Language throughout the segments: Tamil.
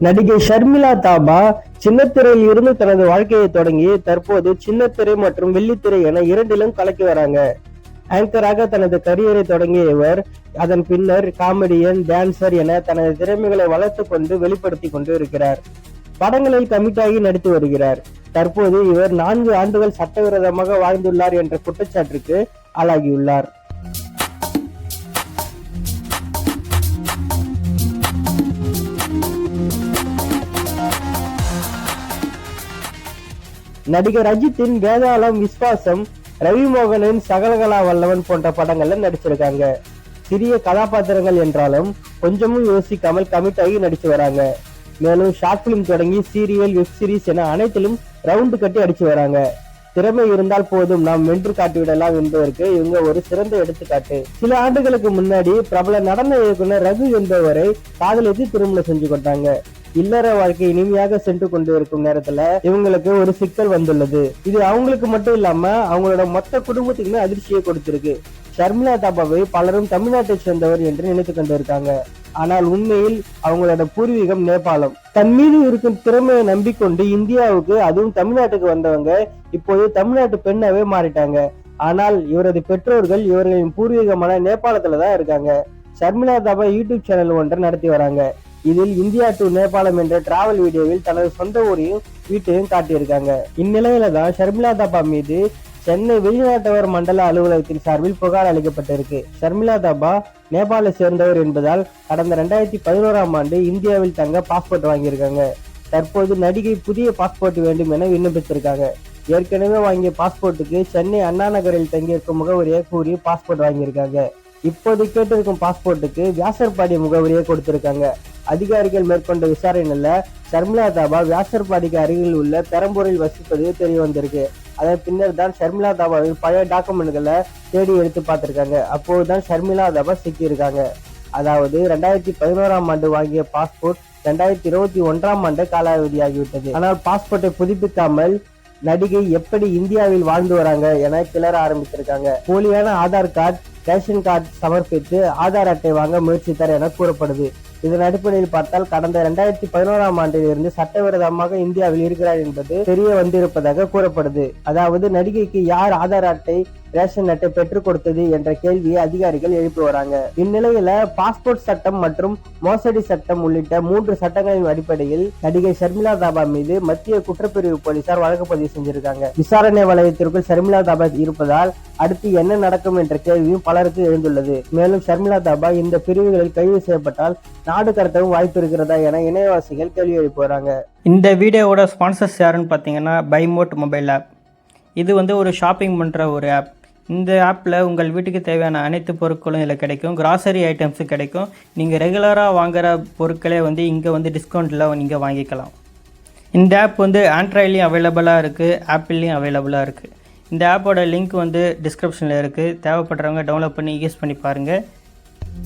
நடிகை ஷர்மிளா தாபா சின்னத்திரையில் இருந்து தனது வாழ்க்கையை தொடங்கி தற்போது சின்னத்திரை மற்றும் வெள்ளித்திரை என இரண்டிலும் கலக்கி வராங்க. ஆங்கராக தனது கரியரை தொடங்கிய இவர் அதன் பின்னர் காமெடியன் டான்சர் என தனது திறமைகளை வளர்த்து கொண்டு வெளிப்படுத்தி கொண்டு இருக்கிறார். படங்களில் கமிட்டாகி நடித்து வருகிறார். தற்போது இவர் நான்கு ஆண்டுகள் சட்டவிரோதமாக வாழ்ந்துள்ளார் என்ற குற்றச்சாட்டுக்கு ஆளாகியுள்ளார். நடிகர் அஜித்தின் வேதாளம் விஸ்வாசம் ரவிமோகனின் சகலகலா வல்லவன் போன்ற படங்கள்ல நடிச்சிருக்காங்க. சிறிய கதாபாத்திரங்கள் என்றாலும் கொஞ்சமும் யோசிக்காமல் கமிட் ஆகி நடிச்சு வராங்க. மேலும் ஷார்ட் பிலிம் தொடங்கி சீரியல் வெப் சீரிஸ் என அனைத்திலும் ரவுண்டு கட்டி அடிச்சு வராங்க. திறமை இருந்தால் போதும் நாம் வென்று காட்டிவிடலாம் என்பதற்கு இவங்க ஒரு சிறந்த எடுத்துக்காட்டு. சில ஆண்டுகளுக்கு முன்னாடி பிரபல நடன இயக்குனர் ரகு என்பவரை காதலித்து திருமணம் செஞ்சு கொண்டாங்க. இல்லற வாழ்க்கை இனிமையாக சென்று கொண்டு இருக்கும் நேரத்துல இவங்களுக்கு ஒரு சிக்கல் வந்துள்ளது. இது அவங்களுக்கு மட்டும் இல்லாம அவங்களோட மொத்த குடும்பத்துக்குமே அதிர்ச்சியை கொடுத்திருக்கு. ஷர்மிளா தாபாவை பலரும் தமிழ்நாட்டை சேர்ந்தவர் என்று நினைத்து கொண்டிருக்காங்க. ஆனால் உண்மையில் அவங்களோட பூர்வீகம் நேபாளம். தன் மீது இருக்கும் திறமையை நம்பிக்கொண்டு இந்தியாவுக்கு அதுவும் தமிழ்நாட்டுக்கு வந்தவங்க இப்போது தமிழ்நாட்டு பெண்ணாவே மாறிட்டாங்க. ஆனால் இவரது பெற்றோர்கள் இவர்களின் பூர்வீகமான நேபாளத்துல தான் இருக்காங்க. ஷர்மிளா தாபா யூடியூப் சேனல் ஒன்றை நடத்தி வராங்க. இதில் இந்தியா டு நேபாளம் என்ற டிராவல் வீடியோவில் தனது சொந்த ஊரையும் வீட்டையும் காட்டியிருக்காங்க. இந்நிலையில தான் ஷர்மிளா தாபா மீது சென்னை வெளிநாட்டவர் மண்டல அலுவலகத்தின் சார்பில் புகார் அளிக்கப்பட்டிருக்கு. ஷர்மிளா தாபா நேபாளை சேர்ந்தவர் என்பதால் கடந்த ரெண்டாயிரத்தி பதினோராம் ஆண்டு இந்தியாவில் தங்க பாஸ்போர்ட் வாங்கியிருக்காங்க. தற்போது நடிகை புதிய பாஸ்போர்ட் வேண்டும் என விண்ணப்பித்திருக்காங்க. ஏற்கனவே வாங்கிய பாஸ்போர்ட்டுக்கு சென்னை அண்ணா நகரில் தங்கியிருக்கும் முகவரியை கூறி பாஸ்போர்ட் வாங்கியிருக்காங்க. இப்போது கேட்டிருக்கும் பாஸ்போர்ட்டுக்கு வியாசர்பாடி முகவரியை கொடுத்திருக்காங்க. அதிகாரிகள் மேற்கொண்ட விசாரணையில ஷர்மிளா தாபா வியாசர்பாடிக்கு அருகில் உள்ள பெரம்பூரில் வசிப்பது தெரிய வந்திருக்கு. அதன் பின்னர் தான் ஷர்மிளா தாபாவின் பழைய டாக்குமெண்ட்களை தேடி எடுத்து பார்த்திருக்காங்க. அப்போதுதான் ஷர்மிளா தாபா சிக்கியிருக்காங்க. அதாவது ரெண்டாயிரத்தி பதினோராம் ஆண்டு வாங்கிய பாஸ்போர்ட் ரெண்டாயிரத்தி இருபத்தி ஒன்றாம் ஆண்டு காலாவதியாகிவிட்டது. ஆனால் பாஸ்போர்ட்டை புதுப்பிக்காமல் நடிகை எப்படி இந்தியாவில் வாழ்ந்து வராங்க என கிளற ஆரம்பித்திருக்காங்க. போலியான ஆதார் கார்டு ரேஷன் கார்டு சமர்ப்பித்து ஆதார் அட்டை வாங்க முயற்சித்தார் என கூறப்படுது. இதன் அடிப்படையில் பார்த்தால் கடந்த இரண்டாயிரத்தி பதினோராம் ஆண்டில் இருந்து சட்டவிரோதமாக இந்தியாவில் இருக்கிறார் என்பது தெரிய வந்திருப்பதாக கூறப்படுது. அதாவது நடிகைக்கு யார் ஆதார் அட்டை ரேஷன் அட்டை பெற்றுக் கொடுத்தது என்ற கேள்வியை அதிகாரிகள் எழுப்பி வராங்க. இந்நிலையில பாஸ்போர்ட் சட்டம் மற்றும் மோசடி சட்டம் உள்ளிட்ட மூன்று சட்டங்களின் அடிப்படையில் நடிகை ஷர்மிளா தாபா மீது மத்திய குற்றப்பிரிவு போலீசார் வழக்கு பதிவு செஞ்சிருக்காங்க. விசாரணை வலயத்திற்குள் ஷர்மிளா தாபா இருப்பதால் அடுத்து என்ன நடக்கும் என்ற கேள்வியும் பலருக்கு எழுந்துள்ளது. மேலும் ஷர்மிளா தாபா இந்த பிரிவுகளில் கைது செய்யப்பட்டால் நாடு கடத்தவும் வாய்ப்பு இருக்கிறதா என இணையவாசிகள் கேள்வி எழுப்பி வராங்க. இந்த வீடியோவோட ஸ்பான்சர்ஸ் யாருன்னு பார்த்தீங்கன்னா பைமோட் மொபைல் ஆப். இது வந்து ஒரு ஷாப்பிங் பண்ணுற ஒரு ஆப் இந்த ஆப்பில் உங்கள் வீட்டுக்கு தேவையான அனைத்து பொருட்களும் இதில் கிடைக்கும். கிராசரி ஐட்டம்ஸும் கிடைக்கும். நீங்கள் ரெகுலராக வாங்குகிற பொருட்களே வந்து இங்கே வந்து டிஸ்கவுண்ட்டில் நீங்கள் வாங்கிக்கலாம். இந்த ஆப் வந்து ஆண்ட்ராய்ட்லேயும் அவைலபிளாக இருக்குது ஆப்பிள்லேயும் அவைலபிளாக இருக்குது இந்த ஆப்போட லிங்க் வந்து டிஸ்கிரிப்ஷனில் இருக்குது தேவைப்படுறவங்க டவுன்லோட் பண்ணி யூஸ் பண்ணி பாருங்கள்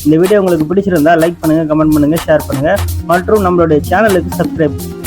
இந்த வீடியோ உங்களுக்கு பிடிச்சிருந்தா லைக் பண்ணுங்கள் கமெண்ட் பண்ணுங்கள் ஷேர் பண்ணுங்கள் மற்றும் நம்மளுடைய சேனலுக்கு சப்ஸ்கிரைப்